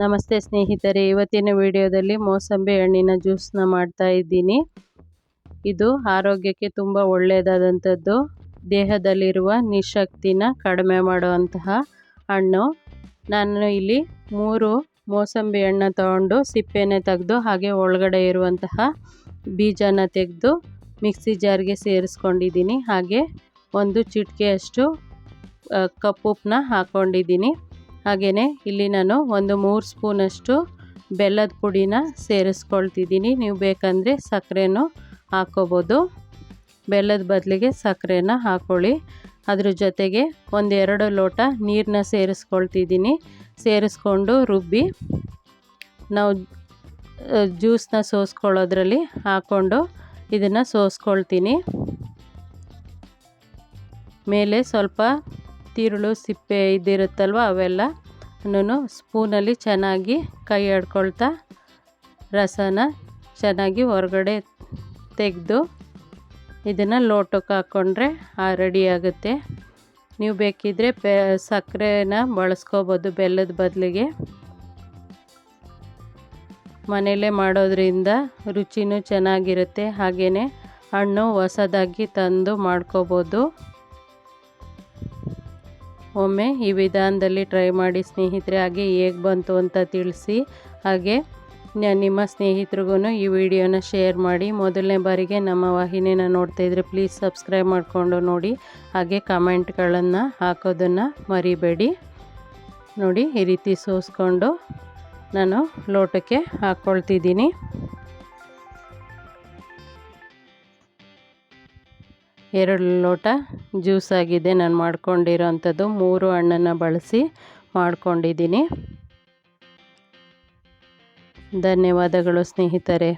ನಮಸ್ತೆ ಸ್ನೇಹಿತರೆ, ಇವತ್ತಿನ ವಿಡಿಯೋದಲ್ಲಿ ಮೋಸಂಬಿ ಹಣ್ಣಿನ ಜ್ಯೂಸನ್ನ ಮಾಡ್ತಾ ಇದ್ದೀನಿ. ಇದು ಆರೋಗ್ಯಕ್ಕೆ ತುಂಬ ಒಳ್ಳೆಯದಾದಂಥದ್ದು ದೇಹದಲ್ಲಿರುವ ನಿಶಕ್ತಿನ ಕಡಿಮೆ ಮಾಡುವಂತಹ ಹಣ್ಣು. ನಾನು ಇಲ್ಲಿ ಮೂರು ಮೋಸಂಬಿ ಹಣ್ಣು ತಗೊಂಡು ಸಿಪ್ಪೆನೇ ತೆಗೆದು, ಹಾಗೆ ಒಳಗಡೆ ಇರುವಂತಹ ಬೀಜನ ತೆಗೆದು ಮಿಕ್ಸಿ ಜಾರ್ಗೆ ಸೇರಿಸ್ಕೊಂಡಿದ್ದೀನಿ. ಹಾಗೆ ಒಂದು ಚಿಟಿಕೆಯಷ್ಟು ಕಪ್ಪುಪ್ಪನ್ನ ಹಾಕ್ಕೊಂಡಿದ್ದೀನಿ ಹಾಗೆಯೇ ಇಲ್ಲಿ ನಾನು ಒಂದು ಮೂರು ಸ್ಪೂನಷ್ಟು ಬೆಲ್ಲದ ಪುಡಿನ ಸೇರಿಸ್ಕೊಳ್ತಿದ್ದೀನಿ. ನೀವು ಬೇಕಂದರೆ ಸಕ್ಕರೆನೂ ಹಾಕ್ಕೋಬೋದು ಬೆಲ್ಲದ ಬದಲಿಗೆ ಸಕ್ಕರೆನ ಹಾಕ್ಕೊಳ್ಳಿ ಅದ್ರ ಜೊತೆಗೆ ಒಂದೆರಡು ಲೋಟ ನೀರನ್ನ ಸೇರಿಸ್ಕೊಳ್ತಿದ್ದೀನಿ. ಸೇರಿಸ್ಕೊಂಡು ರುಬ್ಬಿ ನಾವು ಜ್ಯೂಸನ್ನ ಸೋಸ್ಕೊಳ್ಳೋದ್ರಲ್ಲಿ ಹಾಕ್ಕೊಂಡು ಇದನ್ನು ಸೋಸ್ಕೊಳ್ತೀನಿ. ಮೇಲೆ ಸ್ವಲ್ಪ ತಿರುಳು, ಸಿಪ್ಪೆ ಇದಿರುತ್ತಲ್ವ ಅವೆಲ್ಲ? ಸ್ಪೂನಲ್ಲಿ ಚೆನ್ನಾಗಿ ಕೈ ಆಡ್ಕೊಳ್ತಾ ರಸನ ಚೆನ್ನಾಗಿ ಹೊರಗಡೆ ತೆಗೆದು ಇದನ್ನು ಲೋಟಕ್ಕೆ ಹಾಕ್ಕೊಂಡ್ರೆ ರೆಡಿ ಆಗುತ್ತೆ. ನೀವು ಬೇಕಿದ್ದರೆ ಬೆ ಸಕ್ಕರೆನ ಬಳಸ್ಕೋಬೋದು ಬೆಲ್ಲದ ಬದಲಿಗೆ. ಮನೆಯಲ್ಲೇ ಮಾಡೋದ್ರಿಂದ ರುಚಿನೂ ಚೆನ್ನಾಗಿರುತ್ತೆ. ಹಾಗೆಯೇ ಹಣ್ಣು ಹೊಸದಾಗಿ ತಂದು ಮಾಡ್ಕೋಬೋದು. ಒಮ್ಮೆ ಈ ವಿಧಾನದಲ್ಲಿ ಟ್ರೈ ಮಾಡಿ ಸ್ನೇಹಿತರೆ, ಹಾಗೆ ಹೇಗೆ ಬಂತು ಅಂತ ತಿಳಿಸಿ. ಹಾಗೆ ನಿಮ್ಮ ಸ್ನೇಹಿತರಿಗೂ ಈ ವಿಡಿಯೋನ ಶೇರ್ ಮಾಡಿ. ಮೊದಲನೇ ಬಾರಿಗೆ ನಮ್ಮ ವಾಹಿನಿನ ನೋಡ್ತಾಯಿದ್ರೆ ಪ್ಲೀಸ್ ಸಬ್ಸ್ಕ್ರೈಬ್ ಮಾಡಿಕೊಂಡು ನೋಡಿ. ಹಾಗೆ ಕಮೆಂಟ್ಗಳನ್ನು ಹಾಕೋದನ್ನು ಮರಿಬೇಡಿ. ನೋಡಿ ಈ ರೀತಿ ಸೋಸ್ಕೊಂಡು ನಾನು ಲೋಟಕ್ಕೆ ಹಾಕ್ಕೊಳ್ತಿದ್ದೀನಿ ಎರಡು ಲೋಟ ಜ್ಯೂಸ್ ಆಗಿದೆ. ನಾನು ಮಾಡ್ಕೊಂಡಿರೋ ಅಂಥದ್ದು ಮೂರು ಹಣ್ಣನ್ನು ಬಳಸಿ ಮಾಡ್ಕೊಂಡಿದ್ದೀನಿ. ಧನ್ಯವಾದಗಳು ಸ್ನೇಹಿತರೆ.